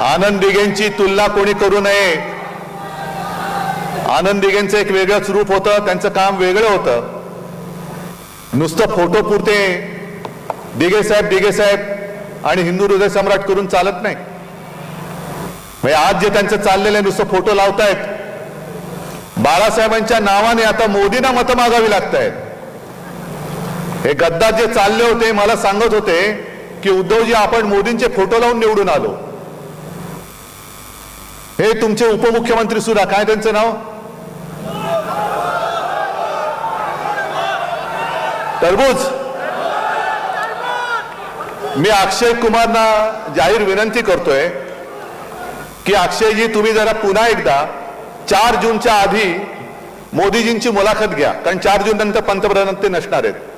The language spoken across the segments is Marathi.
आनंद दिघेंची तुलना कोणी करू नये. आनंद दिघेंचं एक वेगळंच रूप होतं त्यांचं काम वेगळं होतं. नुसतं फोटो पुरते. दिघे साहेब दिघे साहेब आणि हिंदू हृदय सम्राट करून चालत नाही. म्हणजे आज जे त्यांचं चाललेलं आहे नुसतं फोटो लावतायत. बाळासाहेबांच्या नावाने आता मोदींना मतं मागावी लागत आहेत हे गद्दार जे चालले होते मला सांगत होते की उद्धवजी आपण मोदींचे फोटो लावून निवडून आलो. हे तुमचे उपमुख्यमंत्री सुद्धा काय त्यांचं नाव? टरबूज. मी अक्षय कुमारना जाहीर विनंती करतोय की अक्षयजी तुम्ही जरा पुन्हा एकदा चार जूनच्या आधी मोदीजींची मुलाखत घ्या कारण चार जून नंतर पंतप्रधान ते नसणार आहेत.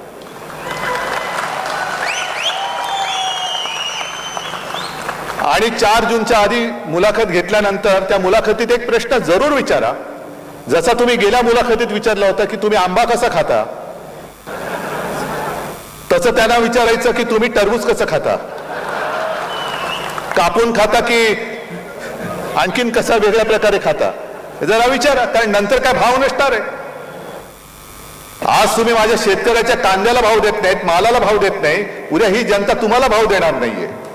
आणि चार जूनच्या आधी मुलाखत घेतल्यानंतर त्या मुलाखतीत एक प्रश्न जरूर विचारा. जसा तुम्ही गेल्या मुलाखतीत विचारला होता की तुम्ही आंबा कसा खाता? तसं त्यांना विचारायचं की तुम्ही टरबूज कसं खाता? कापून खाता की आणखीन कसा वेगळ्या प्रकारे खाता? जरा विचारा कारण नंतर काय भाव नसणार आहे. आज तुम्ही माझ्या शेतकऱ्याच्या कांद्याला भाव देत नाहीत मालाला भाव देत नाही उद्या ही जनता तुम्हाला भाव देणार नाहीये.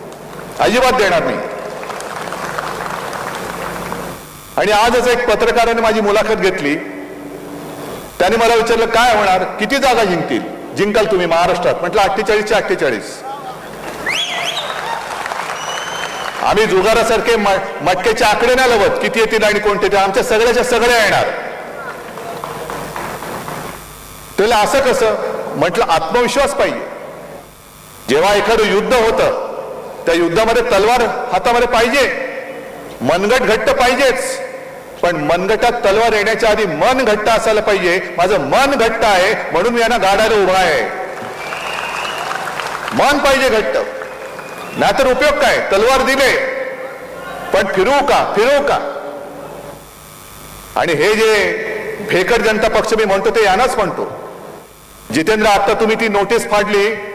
अजिबात देणार नाही. आणि आजच एक पत्रकाराने माझी मुलाखत घेतली. त्याने मला विचारलं काय होणार? किती जागा जिंकतील? जिंकाल तुम्ही महाराष्ट्रात. म्हटलं अठ्ठेचाळीसचे अठ्ठेचाळीस. आम्ही जुगारासारखे मटक्याचे आकडे नाही लवत. किती येतील आणि कोणते ते आमच्या सगळ्याच्या सगळ्या येणार. त्याला असं कसं? म्हटलं आत्मविश्वास पाहिजे. जेव्हा एखादं युद्ध होतं त्या युद्धामध्ये तलवार हातामध्ये पाहिजे. मनगट घट्ट पाहिजेच. पण मनगटात तलवार येण्याच्या आधी मन घट्ट असायला पाहिजे. माझं मन घट्ट आहे म्हणून मी यांना गाडायला उभा आहे. मन पाहिजे घट्ट. नाहीतर उपयोग काय? तलवार दिले. पण फिरवू का? फिरवू का? आणि हे जे फेकट जनता पक्ष मी म्हणतो ते यांनाच म्हणतो. जितेंद्र आता तुम्ही ती नोटीस फाडली.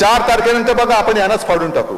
चार तारखेनंतर बघा आपण यांनाच फाडून टाकू.